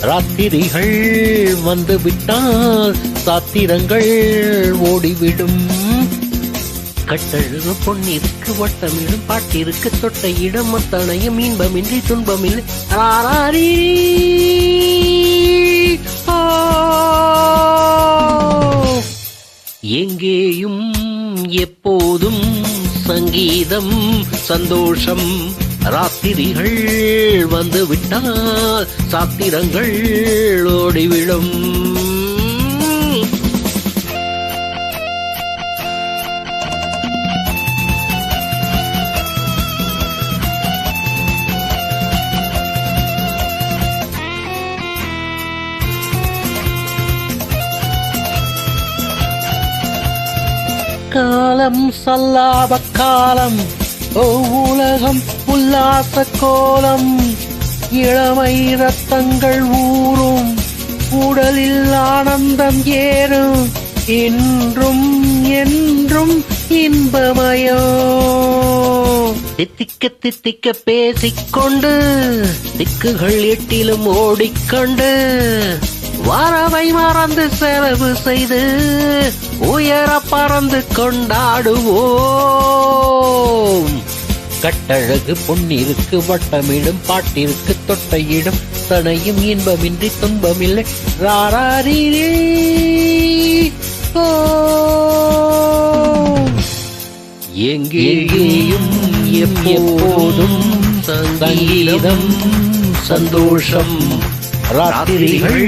ராத்திரிகள் வந்துவிட்டால் சாத்திரங்கள் ஓடிவிடும். கட்டழகு பொன்னிருக்கு வட்டமிடும் பாட்டிற்கு தொட்ட இடம் அத்தனையும் இன்பமின்றி துன்பமில்லை. ஆராரி எங்கேயும் எப்போதும் சங்கீதம் சந்தோஷம் ராத்திரிகள் வந்து விட்டால் சாத்திரங்கள் ஓடிவிடும் காலம் சல்லாப காலம். ஓ உலகம் உல்லாச கோலம் இளமை ரத்தங்கள் ஊறும் உடலில் ஆனந்தம் ஏறும் என்றும் என்றும் இன்பமயோ. தித்திக்க தித்திக்க பேசிக்கொண்டு திக்குகள் எட்டிலும் ஓடிக்கொண்டு வரவை மறந்து செலவு செய்து உயர பறந்து கொண்டாடுவோம். கட்டழகு பொன்னிருக்கு வட்டமிடும் பாட்டிற்கு தொட்டையிடும் தனையும் இன்பமின்றி துன்பமில்லை ராராரி எங்கேயும் எப்போதும் சங்கீதம் சந்தோஷம் ராத்திரிகள்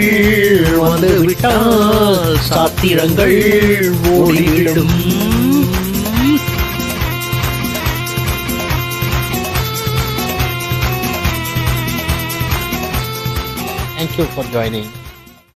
வந்து விட்டால் சாத்திரங்கள் ஓடிவிடும் Thank you for joining.